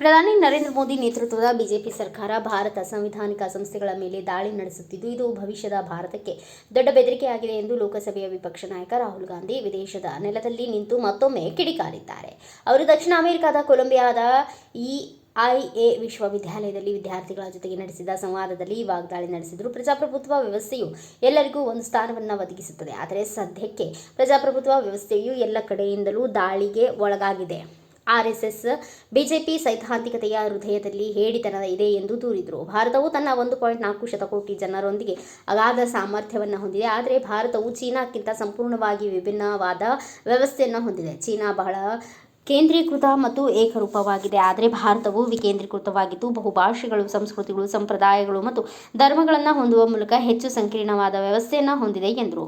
ಪ್ರಧಾನಿ ನರೇಂದ್ರ ಮೋದಿ ನೇತೃತ್ವದ ಬಿಜೆಪಿ ಸರ್ಕಾರ ಭಾರತ ಸಂವಿಧಾನಿಕ ಸಂಸ್ಥೆಗಳ ಮೇಲೆ ದಾಳಿ ನಡೆಸುತ್ತಿದ್ದು, ಇದು ಭವಿಷ್ಯದ ಭಾರತಕ್ಕೆ ದೊಡ್ಡ ಬೆದರಿಕೆಯಾಗಿದೆ ಎಂದು ಲೋಕಸಭೆಯ ವಿಪಕ್ಷ ನಾಯಕ ರಾಹುಲ್ ಗಾಂಧಿ ವಿದೇಶದ ನೆಲದಲ್ಲಿ ನಿಂತು ಮತ್ತೊಮ್ಮೆ ಕಿಡಿಕಾರಿದ್ದಾರೆ. ಅವರು ದಕ್ಷಿಣ ಅಮೆರಿಕದ ಕೊಲಂಬಿಯಾದ ಈ ಎ ವಿಶ್ವವಿದ್ಯಾಲಯದಲ್ಲಿ ವಿದ್ಯಾರ್ಥಿಗಳ ಜೊತೆಗೆ ನಡೆಸಿದ ಸಂವಾದದಲ್ಲಿ ವಾಗ್ದಾಳಿ ನಡೆಸಿದರು. ಪ್ರಜಾಪ್ರಭುತ್ವ ವ್ಯವಸ್ಥೆಯು ಎಲ್ಲರಿಗೂ ಒಂದು ಸ್ಥಾನವನ್ನು ಒದಗಿಸುತ್ತದೆ. ಆದರೆ ಸದ್ಯಕ್ಕೆ ಪ್ರಜಾಪ್ರಭುತ್ವ ವ್ಯವಸ್ಥೆಯು ಎಲ್ಲ ಕಡೆಯಿಂದಲೂ ದಾಳಿಗೆ ಒಳಗಾಗಿದೆ. ಆರ್ಎಸ್ಎಸ್ ಬಿಜೆಪಿ ಸೈದ್ಧಾಂತಿಕತೆಯ ಹೃದಯದಲ್ಲಿ ಹೇಳಿತನ ಇದೆ ಎಂದು ದೂರಿದರು. ಭಾರತವು ತನ್ನ ಒಂದು ಪಾಯಿಂಟ್ ನಾಲ್ಕು ಶತಕೋಟಿ ಜನರೊಂದಿಗೆ ಅಗಾಧ ಸಾಮರ್ಥ್ಯವನ್ನು ಹೊಂದಿದೆ. ಆದರೆ ಭಾರತವು ಚೀನಾಕ್ಕಿಂತ ಸಂಪೂರ್ಣವಾಗಿ ವಿಭಿನ್ನವಾದ ವ್ಯವಸ್ಥೆಯನ್ನು ಹೊಂದಿದೆ. ಚೀನಾ ಬಹಳ ಕೇಂದ್ರೀಕೃತ ಮತ್ತು ಏಕರೂಪವಾಗಿದೆ. ಆದರೆ ಭಾರತವು ವಿಕೇಂದ್ರೀಕೃತವಾಗಿದ್ದು ಬಹುಭಾಷೆಗಳು, ಸಂಸ್ಕೃತಿಗಳು, ಸಂಪ್ರದಾಯಗಳು ಮತ್ತು ಧರ್ಮಗಳನ್ನು ಹೊಂದುವ ಮೂಲಕ ಹೆಚ್ಚು ಸಂಕೀರ್ಣವಾದ ವ್ಯವಸ್ಥೆಯನ್ನು ಹೊಂದಿದೆ ಎಂದರು.